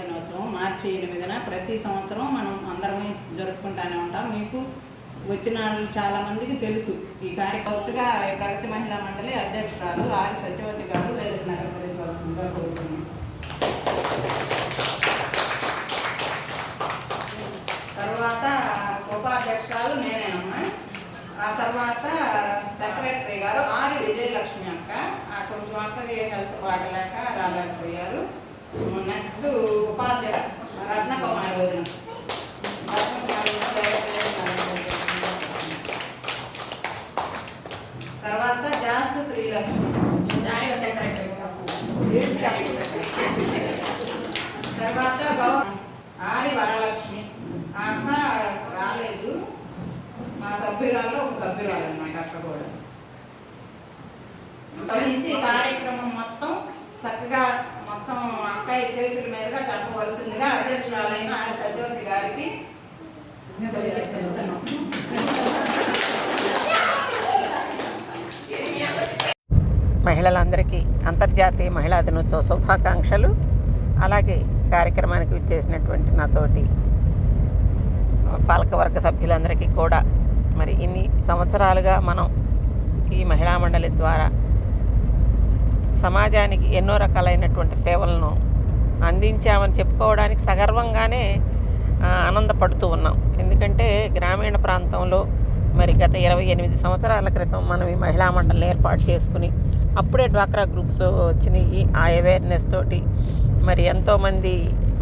దినోత్సవం మార్చి ఎనిమిదిన ప్రతి సంవత్సరం మనం అందరం జరుపుకుంటానే ఉంటాం. మీకు వచ్చిన వాళ్ళు చాలా మందికి తెలుసు. ఈ కార్య ఫస్ట్గా ప్రగతి మహిళా మండలి అధ్యక్షురాలు ఆర్ సత్యవతి గారు వేదిక నగరించవలసిందిగా కోరుతున్నాం తర్వాత ఉపాధ్యక్షురాలు నేనేనమ్మా. ఆ తర్వాత సెక్రటరీ గారు ఆరి విజయలక్ష్మి అక్క. ఆ కొంచెం అక్కకి హెల్త్ బాగలేక రాలేకపోయారు. నెక్స్ట్ ఉపాధ్యక్ష రత్న కుమార్ వదిన. తర్వాత జాస్తి శ్రీలక్ష్మి. జాయింట్ సెక్రటరీ తర్వాత గౌ ఆరి వరలక్ష్మి. అక్క రాలేదు. మా సభ్యురాల్లో ఒక సభ్యురాలు అనమాట అక్క కూడా. ఈ కార్యక్రమం మొత్తం చక్కగా మొత్తం అక్కయ్య చేతుల మీదుగా జరపవలసిందిగా అధ్యక్షురాలైన సత్యవతి గారికి మహిళలందరికీ అంతర్జాతీయ మహిళా దినోత్సవ శుభాకాంక్షలు. అలాగే కార్యక్రమానికి విచ్చేసినటువంటి నాతోటి పాలకవర్గ సభ్యులందరికీ కూడా మరి ఇన్ని సంవత్సరాలుగా మనం ఈ మహిళా మండలి ద్వారా సమాజానికి ఎన్నో రకాలైనటువంటి సేవలను అందించామని చెప్పుకోవడానికి సగర్వంగానే ఆనందపడుతూ ఉన్నాం. ఎందుకంటే గ్రామీణ ప్రాంతంలో మరి గత ఇరవై ఎనిమిది సంవత్సరాల క్రితం మనం ఈ మహిళా మండలిని ఏర్పాటు చేసుకుని అప్పుడే డ్వాక్రా గ్రూప్స్ వచ్చినాయి. ఆ అవేర్నెస్ తోటి మరి ఎంతోమంది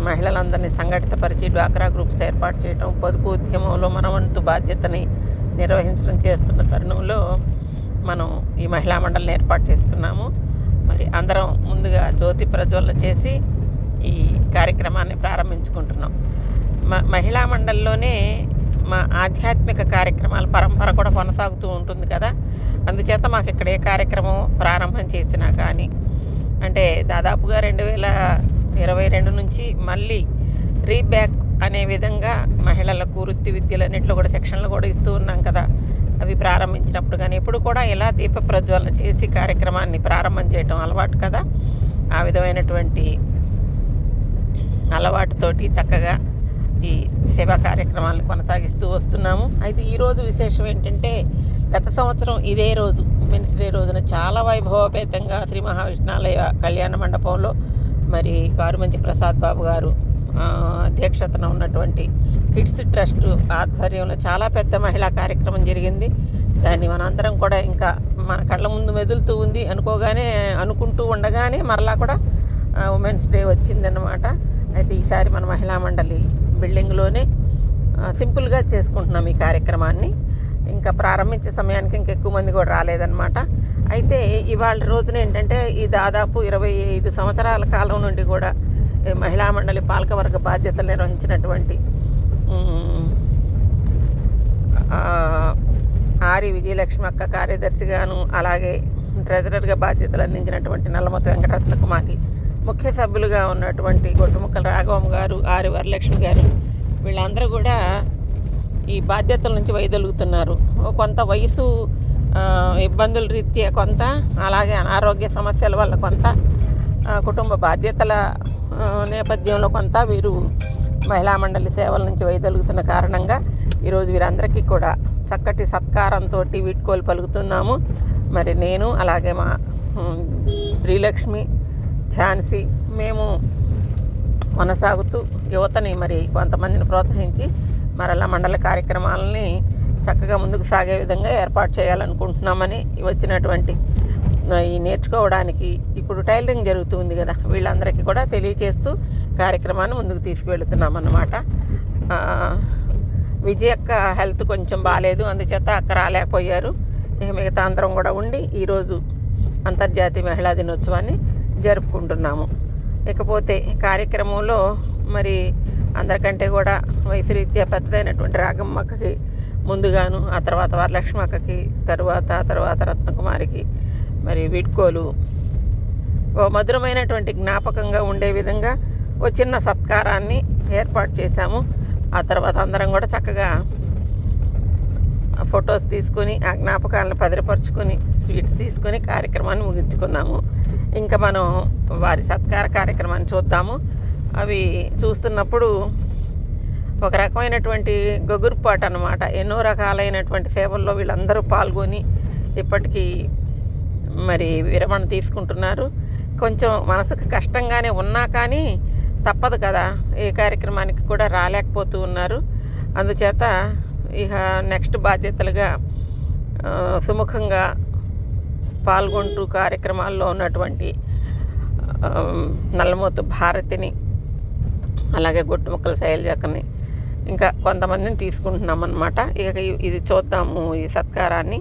మహిళలందరినీ సంఘటితపరిచి డ్వాక్రా గ్రూప్స్ ఏర్పాటు చేయడం పొదుపు ఉద్యమంలో మన వంతు బాధ్యతని నిర్వహించడం చేస్తున్న తరుణంలో మనం ఈ మహిళా మండలిని ఏర్పాటు చేసుకున్నాము. మరి అందరం ముందుగా జ్యోతి ప్రజ్వలన చేసి ఈ కార్యక్రమాన్ని ప్రారంభించుకుంటున్నాం. మ మహిళా మండలిలోనే మా ఆధ్యాత్మిక కార్యక్రమాల పరంపర కూడా కొనసాగుతూ ఉంటుంది కదా. అందుచేత మాకు ఇక్కడ ఏ కార్యక్రమం ప్రారంభం చేసినా కానీ అంటే దాదాపుగా రెండు వేల ఇరవై రెండు నుంచి మళ్ళీ రీబ్యాక్ అనే విధంగా మహిళలకు వృత్తి విద్యలన్నింటిలో కూడా శిక్షణలు కూడా ఇస్తూ ఉన్నాం కదా. అవి ప్రారంభించినప్పుడు కానీ ఎప్పుడు కూడా ఇలా దీప ప్రజ్వలన చేసి కార్యక్రమాన్ని ప్రారంభం చేయటం అలవాటు కదా? ఆ విధమైనటువంటి అలవాటుతోటి చక్కగా ఈ సేవా కార్యక్రమాలను కొనసాగిస్తూ వస్తున్నాము. అయితే ఈరోజు విశేషం ఏంటంటే గత సంవత్సరం ఇదే రోజు ఉమెన్స్ డే రోజున చాలా వైభవపేతంగా శ్రీ మహావిష్ణాలయ కళ్యాణ మండపంలో మరి కారుమంచి ప్రసాద్ బాబు గారు అధ్యక్షతన ఉన్నటువంటి కిడ్స్ ట్రస్ట్ ఆధ్వర్యంలో చాలా పెద్ద మహిళా కార్యక్రమం జరిగింది. దాన్ని మనందరం కూడా ఇంకా మన కళ్ళ ముందు మెదులుతూ ఉంది అనుకోగానే అనుకుంటూ ఉండగానే మరలా కూడా ఉమెన్స్ డే వచ్చిందన్నమాట. అయితే ఈసారి మన మహిళా మండలి బిల్డింగ్లోనే సింపుల్గా చేసుకుంటున్నాం ఈ కార్యక్రమాన్ని. ఇంకా ప్రారంభించే సమయానికి ఇంకా ఎక్కువ మంది కూడా రాలేదన్నమాట. అయితే ఇవాళ రోజున ఏంటంటే ఈ దాదాపు ఇరవై ఐదు సంవత్సరాల కాలం నుండి కూడా మహిళా మండలి పాలకవర్గ బాధ్యతలు నిర్వహించినటువంటి ఆరి విజయలక్ష్మి అక్క కార్యదర్శిగాను అలాగే ట్రెజరర్గా బాధ్యతలు అందించినటువంటి నల్లమత వెంకటరత్న కుమారి ముఖ్య సభ్యులుగా ఉన్నటువంటి గొట్టుముక్కల రాఘవం గారు ఆరి వరలక్ష్మి గారు వీళ్ళందరూ కూడా ఈ బాధ్యతల నుంచి వైదొలుగుతున్నారు. కొంత వయసు ఇబ్బందుల రీత్యా కొంత అలాగే అనారోగ్య సమస్యల వల్ల కొంత కుటుంబ బాధ్యతల నేపథ్యంలో కొంత వీరు మహిళా మండలి సేవల నుంచి వైదొలుగుతున్న కారణంగా ఈరోజు వీరందరికీ కూడా చక్కటి సత్కారంతో వీడ్కోలు పలుకుతున్నాము. మరి నేను అలాగే మా శ్రీలక్ష్మి ఝాన్సీ మేము కొనసాగుతూ యువతని మరి కొంతమందిని ప్రోత్సహించి మరలా మండల కార్యక్రమాలని చక్కగా ముందుకు సాగే విధంగా ఏర్పాటు చేయాలనుకుంటున్నామని వచ్చినటువంటి ఈ నేర్చుకోవడానికి ఇప్పుడు టైలరింగ్ జరుగుతుంది కదా వీళ్ళందరికీ కూడా తెలియచేస్తూ కార్యక్రమాన్ని ముందుకు తీసుకువెళుతున్నాం అన్నమాట విజయ్ అక్క హెల్త్ కొంచెం బాగాలేదు అందుచేత అక్క రాలేకపోయారు. ఇక మిగతా అందరం కూడా ఉండి ఈరోజు అంతర్జాతీయ మహిళా దినోత్సవాన్ని జరుపుకుంటున్నాము. ఇకపోతే కార్యక్రమంలో మరి అందరికంటే కూడా వయసు రీత్యా పెద్దదైనటువంటి రాగమ్మక్కకి ముందుగాను ఆ తర్వాత వరలక్ష్మి అక్కకి తరువాత ఆ తర్వాత రత్నకుమారికి మరి వీడ్కోలు ఓ మధురమైనటువంటి జ్ఞాపకంగా ఉండే విధంగా ఓ చిన్న సత్కారాన్ని ఏర్పాటు చేశాము. ఆ తర్వాత అందరం కూడా చక్కగా ఫొటోస్ తీసుకొని ఆ జ్ఞాపకాలను భద్రపరుచుకొని స్వీట్స్ తీసుకొని కార్యక్రమాన్ని ముగించుకున్నాము. ఇంకా మనం వారి సత్కార కార్యక్రమాన్ని చూద్దాము. అవి చూస్తున్నప్పుడు ఒక రకమైనటువంటి గొగురుపాటు అనమాట ఎన్నో రకాలైనటువంటి సేవల్లో వీళ్ళందరూ పాల్గొని ఇప్పటికీ మరి విరమణ తీసుకుంటున్నారు. కొంచెం మనసుకు కష్టంగానే ఉన్నా కానీ తప్పదు కదా. ఏ కార్యక్రమానికి కూడా రాలేకపోతూ ఉన్నారు. అందుచేత ఇక నెక్స్ట్ బాధ్యతలుగా సుముఖంగా పాల్గొంటూ కార్యక్రమాల్లో ఉన్నటువంటి నల్లమూతు భారతిని అలాగే గుట్టుముక్కల శైలజకని ఇంకా కొంతమందిని తీసుకుంటున్నాం అనమాట ఇక ఇది చూద్దాము ఈ సత్కారాన్ని.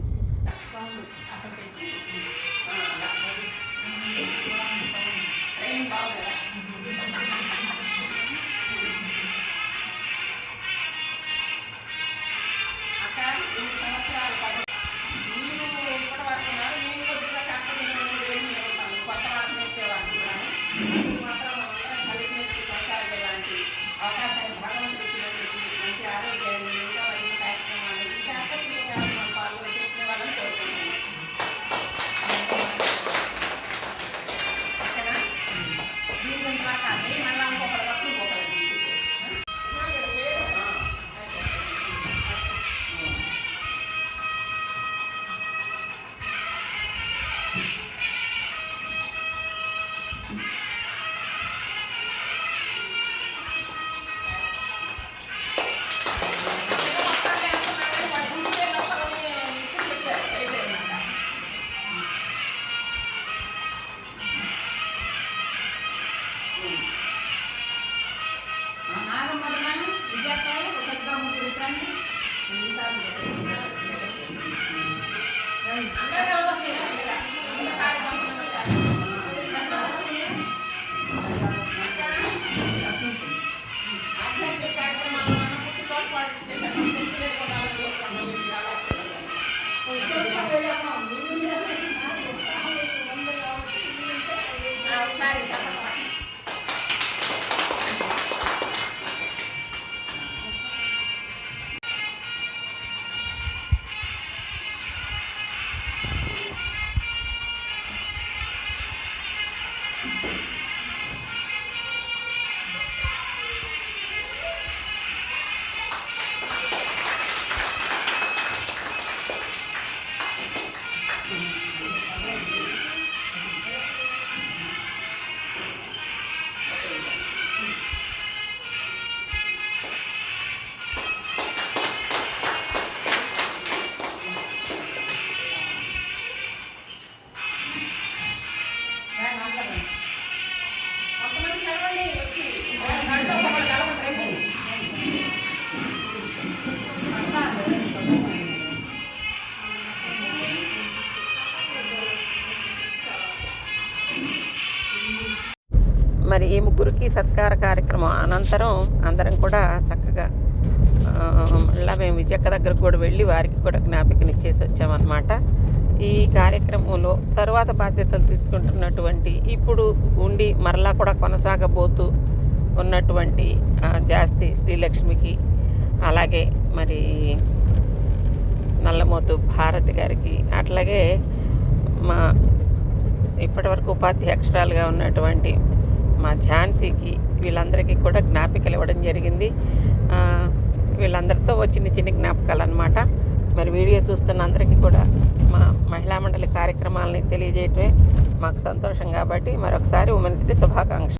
నాగమ్మదిన విజయకాయలు ఒక అందరూ. కార్యక్రమం మరి ఈ ముగ్గురికి సత్కార కార్యక్రమం అనంతరం అందరం కూడా చక్కగా మళ్ళీ మేము విజయక్క దగ్గరకు కూడా వెళ్ళి వారికి కూడా జ్ఞాపికనిచ్చేసి వచ్చామన్నమాట. ఈ కార్యక్రమంలో తరువాత బాధ్యతలు తీసుకుంటున్నటువంటి ఇప్పుడు ఉండి మరలా కూడా కొనసాగబోతూ ఉన్నటువంటి జాస్తి శ్రీలక్ష్మికి అలాగే మరి నల్లమోతు భారతి గారికి అట్లాగే మా ఇప్పటివరకు ఉపాధ్యక్షురాలుగా ఉన్నటువంటి మా ఝాన్సీకి వీళ్ళందరికీ కూడా జ్ఞాపికలు ఇవ్వడం జరిగింది. వీళ్ళందరితో వచ్చిన చిన్న జ్ఞాపకాలు అనమాట మరి వీడియో చూస్తున్న అందరికీ కూడా మా మహిళా మండలి కార్యక్రమాలని తెలియజేయటమే మాకు సంతోషం కాబట్టి మరొకసారి ఉమెన్స్ డే శుభాకాంక్ష